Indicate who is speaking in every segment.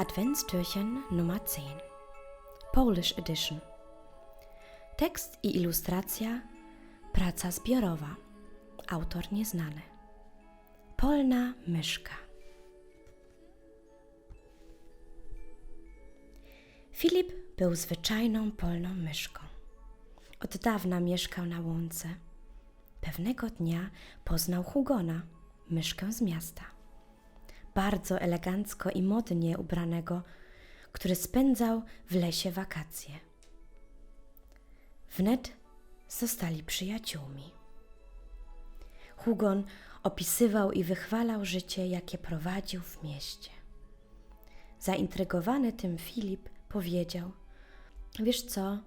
Speaker 1: Adventstürchen Nummer 10 Polish Edition. Tekst i ilustracja Praca zbiorowa. Autor nieznany. Polna myszka. Filip był zwyczajną polną myszką. Od dawna mieszkał na łące. Pewnego dnia poznał Hugona, myszkę z miasta bardzo elegancko i modnie ubranego, który spędzał w lesie wakacje. Wnet zostali przyjaciółmi. Hugon opisywał i wychwalał życie, jakie prowadził w mieście. Zaintrygowany tym Filip powiedział: Wiesz co,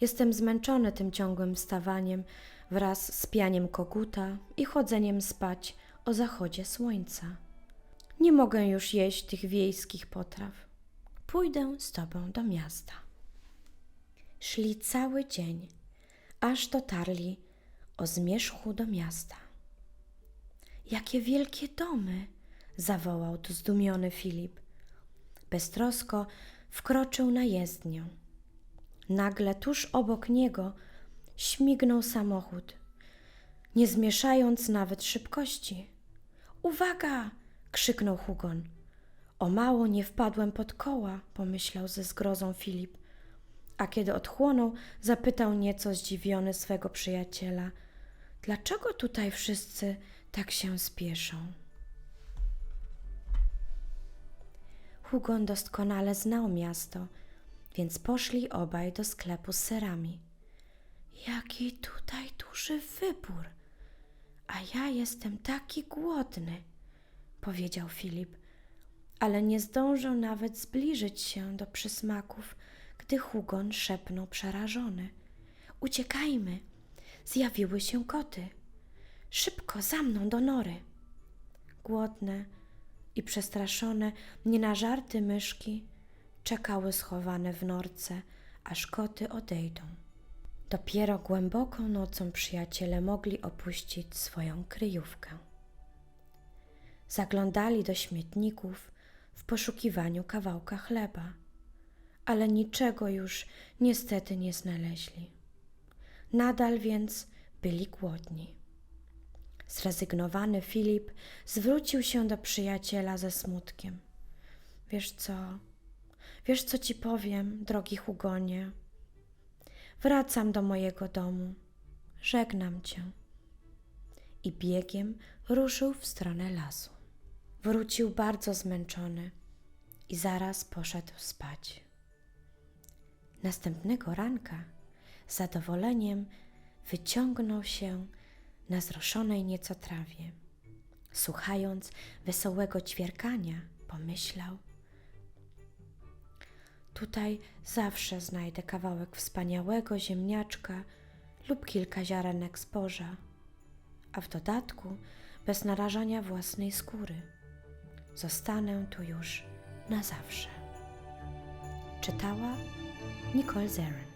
Speaker 1: jestem zmęczony tym ciągłym wstawaniem wraz z pianiem koguta i chodzeniem spać o zachodzie słońca. Nie mogę już jeść tych wiejskich potraw. Pójdę z tobą do miasta. Szli cały dzień, aż dotarli o zmierzchu do miasta. Jakie wielkie domy! zawołał tu zdumiony Filip. Beztrosko wkroczył na jezdnię. Nagle tuż obok niego śmignął samochód, nie zmieszając nawet szybkości. Uwaga! Krzyknął Hugon. O mało nie wpadłem pod koła, pomyślał ze zgrozą Filip. A kiedy odchłonął, zapytał nieco zdziwiony swego przyjaciela: Dlaczego tutaj wszyscy tak się spieszą? Hugon doskonale znał miasto, więc poszli obaj do sklepu z serami. Jaki tutaj duży wybór! A ja jestem taki głodny powiedział Filip, ale nie zdążył nawet zbliżyć się do przysmaków, gdy Hugon szepnął przerażony. Uciekajmy! Zjawiły się koty. Szybko za mną do nory. Głodne i przestraszone, nie na żarty myszki czekały schowane w norce, aż koty odejdą. Dopiero głęboką nocą przyjaciele mogli opuścić swoją kryjówkę. Zaglądali do śmietników w poszukiwaniu kawałka chleba, ale niczego już niestety nie znaleźli. Nadal więc byli głodni. Zrezygnowany Filip zwrócił się do przyjaciela ze smutkiem. Wiesz co? Wiesz co ci powiem, drogi Hugonie? Wracam do mojego domu. Żegnam cię. I biegiem ruszył w stronę lasu. Wrócił bardzo zmęczony i zaraz poszedł spać. Następnego ranka z zadowoleniem wyciągnął się na zroszonej nieco trawie. Słuchając wesołego ćwierkania, pomyślał: Tutaj zawsze znajdę kawałek wspaniałego ziemniaczka lub kilka ziarenek zboża, a w dodatku bez narażania własnej skóry zostanę tu już na zawsze. Czytała Nicole Zeren.